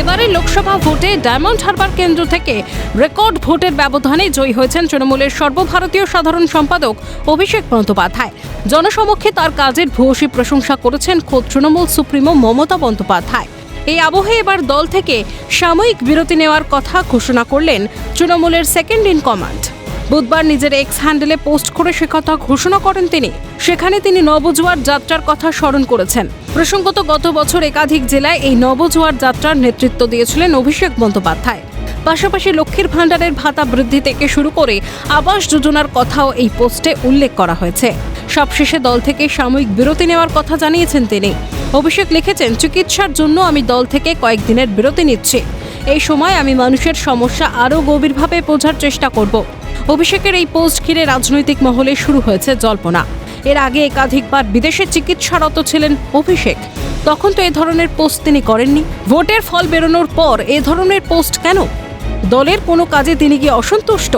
এবারে লোকসভা ভোটে ডায়মন্ড হারবার কেন্দ্র থেকে রেকর্ড ভোটের ব্যবধানে জয়ী হয়েছেন তৃণমূলের সর্বভারতীয় সাধারণ সম্পাদক অভিষেক বন্দ্যোপাধ্যায়। জনসমক্ষে তার কাজের ভূয়সী প্রশংসা করেছেন খোদ তৃণমূল সুপ্রিমো মমতা বন্দ্যোপাধ্যায়। এই আবহে এবার দল থেকে সাময়িক বিরতি নেওয়ার কথা ঘোষণা করলেন তৃণমূলের সেকেন্ড ইন কমান্ড। বুধবার নিজের এক্স হ্যান্ডেলে পোস্ট করে সে কথা ঘোষণা করেন তিনি। সেখানে তিনি নবজোয়ার যাত্রার কথা স্মরণ করেছেন। প্রসঙ্গত গত বছর একাধিক জেলায় এই নবজোয়ার যাত্রার নেতৃত্ব দিয়েছিলেন অভিষেক বন্দ্যোপাধ্যায়। পাশাপাশি লক্ষ্মীর ভাণ্ডারের ভাতা বৃদ্ধি থেকে শুরু করে আবাস যোজনার কথাও এই পোস্টে উল্লেখ করা হয়েছে। সবশেষে দল থেকে সাময়িক বিরতি নেওয়ার কথা জানিয়েছেন তিনি। অভিষেক লিখেছেন, চিকিৎসার জন্য আমি দল থেকে কয়েকদিনের বিরতি নিচ্ছি। এই সময় আমি মানুষের সমস্যা আরও গভীরভাবে বোঝার চেষ্টা করব। অভিষেকের এই পোস্ট ঘিরে রাজনৈতিক মহলে শুরু হয়েছে জল্পনা। এর আগে একাধিকবার বিদেশে চিকিৎসারত ছিলেন অভিষেক। তখন তো এ ধরনের পোস্ট তিনি করেননি। ভোটের ফল বেরোনোর পর এ ধরনের পোস্ট কেন? দলের কোনো কাজে তিনি কি অসন্তুষ্ট?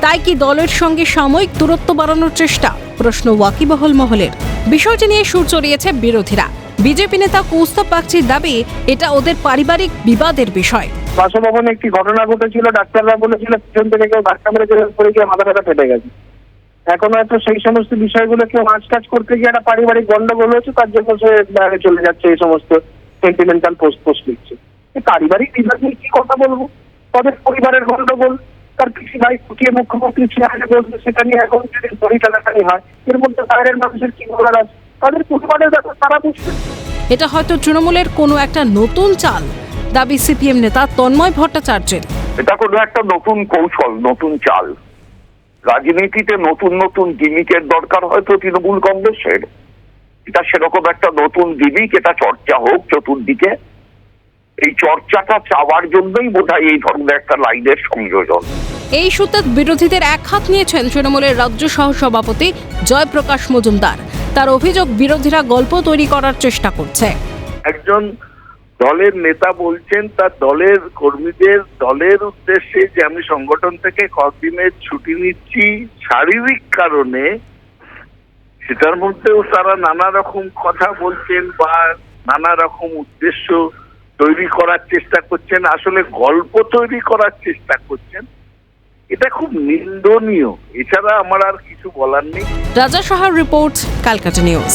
তাই কি দলের সঙ্গে সাময়িক দূরত্ব বাড়ানোর চেষ্টা? প্রশ্ন ওয়াকিবহল মহলের। বিষয়টি নিয়ে সুর চড়িয়েছে বিরোধীরা। বিজেপি নেতা কৌস্তব বাগচির দাবি, এটা ওদের পারিবারিক বিবাদের বিষয়। বাসভবনে একটি ঘটনা ঘটেছিল, ডাক্তাররা বলেছিল, পিছন থেকে কেউ ধাক্কা মেরে পড়ে গিয়ে মাথা ফেটে গেছে। এখন হয়তো সেই সমস্ত বিষয়গুলো কেউ মাছ কাজ করতে গিয়ে একটা পারিবারিক গন্ডগোল হয়েছে তার জন্য সে বাইরে চলে যাচ্ছে এই সমস্ত সেন্টিমেন্টাল পোস্ট পোস্ট লিখছে পারিবারিক বিভাগ নিয়ে কি কথা বলব? তাদের পরিবারের গন্ডগোল তার কৃষি ভাই ফুটিয়ে মুখ্যমন্ত্রী চেয়ারে বলছে সেটা নিয়ে এখন যদি দড়ি টানাটানি হয় এর মধ্যে বাইরের মানুষের কি বলার আছে? তাদের পরিবারের ব্যাপার তারা বুঝবে। এটা হয়তো তৃণমূলের কোনো একটা নতুন চাল দাবি সিপিএম নেতা তন্ময় ভট্টাচার্যের। এটা কোনো একটা নতুন কৌশল নতুন চাল। রাজনীতিতে নতুন নতুন গিমিকের দরকার হয়তো তৃণমূল কংগ্রেসের। এটা সেরকম একটা নতুন গিমিক এটা চর্চা হোক চতুর্দিকে। এই চর্চাটা চাওয়ার জন্যই বোধহয় এই ধরনের একটা লাইনের সংযোজন। এই ইস্যুতে বিরোধীদের এক হাত নিয়েছেন তৃণমূলের রাজ্য সহ সভাপতি জয়প্রকাশ মজুমদার। তার অভিযোগ বিরোধীরা গল্প তৈরি করার চেষ্টা করছে। একজন দলের নেতা বলছেন, তার দলের কর্মীদের, দলের উদ্দেশ্যে যে আমি সংগঠন থেকে কদিনের ছুটি নিচ্ছি, শারীরিক কারণে, সেটার মধ্যেও তারা নানা রকম কথা বলছেন বা নানা রকম উদ্দেশ্য তৈরি করার চেষ্টা করছেন, আসলে গল্প তৈরি করার চেষ্টা করছেন। এটা খুব নিন্দনীয়। এছাড়া আমার আর কিছু বলার নেই। রাজা সাহার রিপোর্ট, ক্যালকাটা নিউজ।